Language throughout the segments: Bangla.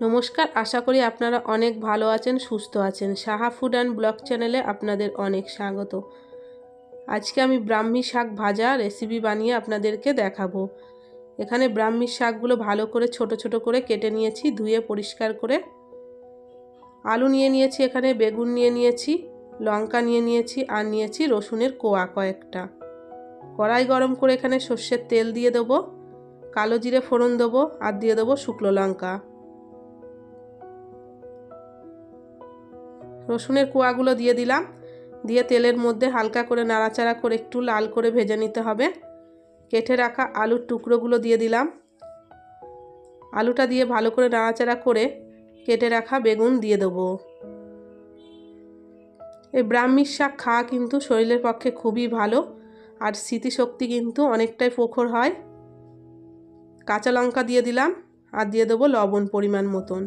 নমস্কার, আশা করি আপনারা অনেক ভালো আছেন, সুস্থ আছেন। সাহা ফুড অ্যান্ড ব্লগ চ্যানেলে আপনাদের অনেক স্বাগত। আজকে আমি ব্রাহ্মী শাক ভাজা রেসিপি বানিয়ে আপনাদেরকে দেখাবো। এখানে ব্রাহ্মী শাকগুলো ভালো করে, ছোট ছোট করে কেটে নিয়েছি, ধুয়ে পরিষ্কার করে। আলু নিয়ে নিয়েছি এখানে, বেগুন নিয়ে নিয়েছি, লঙ্কা নিয়ে নিয়েছি, আর নিয়েছি রসুনের কোয়া কয়েকটা। কড়াই গরম করে এখানে সর্ষের তেল দিয়ে দেবো, কালো জিরে ফোড়ন দেবো, আর দিয়ে দেবো শুকনো লঙ্কা। রসুনের কোয়াগুলো দিয়ে দিলাম। দিয়ে তেলের মধ্যে হালকা করে নাড়াচাড়া করে একটু লাল করে ভেজে নিতে হবে। কেটে রাখা আলুর টুকরোগুলো দিয়ে দিলাম। আলুটা দিয়ে ভালো করে নাড়াচাড়া করে কেটে রাখা বেগুন দিয়ে দেবো। এই ব্রাহ্মীর শাক খাওয়া কিন্তু শরীরের পক্ষে খুবই ভালো আর স্মৃতিশক্তি কিন্তু অনেকটাই প্রখর হয়। কাঁচা লঙ্কা দিয়ে দিলাম আর দিয়ে দেবো লবণ পরিমাণ মতন।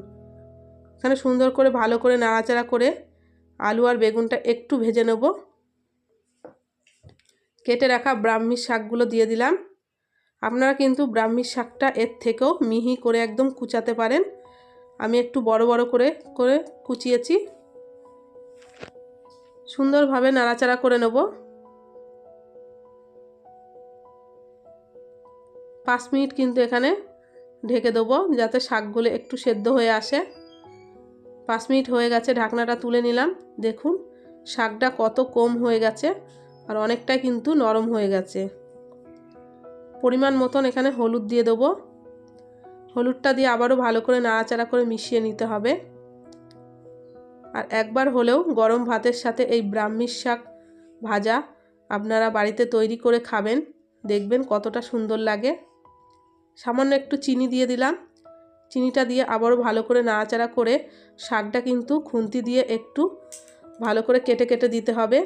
এখানে সুন্দর করে ভালো করে নাড়াচাড়া করে আলু আর বেগুনটা একটু ভেজে নেব। কেটে রাখা ব্রাহ্মীর শাকগুলো দিয়ে দিলাম। আপনারা কিন্তু ব্রাহ্মীর শাকটা এর থেকেও মিহি করে একদম কুচাতে পারেন। আমি একটু বড় বড় করে করে কুচিয়েছি। সুন্দরভাবে নাড়াচাড়া করে নেব। পাঁচ মিনিট কিন্তু এখানে ঢেকে দেবো যাতে শাকগুলো একটু সেদ্ধ হয়ে আসে। পাঁচ মিনিট হয়ে গেছে, ঢাকনাটা তুলে নিলাম। দেখুন, শাকটা কত কম হয়ে গেছে আর অনেকটাই কিন্তু নরম হয়ে গেছে। পরিমাণ মতন এখানে হলুদ দিয়ে দেবো। হলুদটা দিয়ে আবারও ভালো করে নাড়াচাড়া করে মিশিয়ে নিতে হবে। আর একবার হলেও গরম ভাতের সাথে এই ব্রাহ্মীর শাক ভাজা আপনারা বাড়িতে তৈরি করে খাবেন। দেখবেন কতটা সুন্দর লাগে। সামান্য একটু চিনি দিয়ে দিলাম। চিনিটা দিয়ে আবারও ভালো করে নাড়াচাড়া করে শাকটা কিন্তু খুন্তি দিয়ে একটু ভালো করে কেটে কেটে দিতে হবে।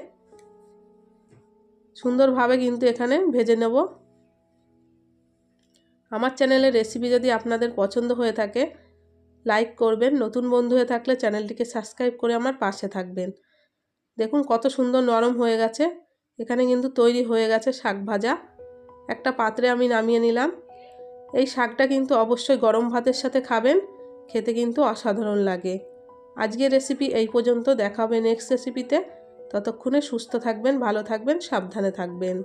সুন্দরভাবে কিন্তু এখানে ভেজে নেব। আমার চ্যানেলের রেসিপি যদি আপনাদের পছন্দ হয়ে থাকে, লাইক করবেন। নতুন বন্ধু হয়ে থাকলে চ্যানেলটিকে সাবস্ক্রাইব করে আমার পাশে থাকবেন। দেখুন কত সুন্দর নরম হয়ে গেছে। এখানে কিন্তু তৈরি হয়ে গেছে শাক ভাজা। একটা পাত্রে আমি নামিয়ে নিলাম। এই শাকটা কিন্তু অবশ্যই গরম ভাতের সাথে খাবেন, খেতে কিন্তু অসাধারণ লাগে। আজকের রেসিপি এই পর্যন্ত দেখা হবে নেক্সট রেসিপিতে ততক্ষণে সুস্থ থাকবেন, ভালো থাকবেন, সাবধানে থাকবেন।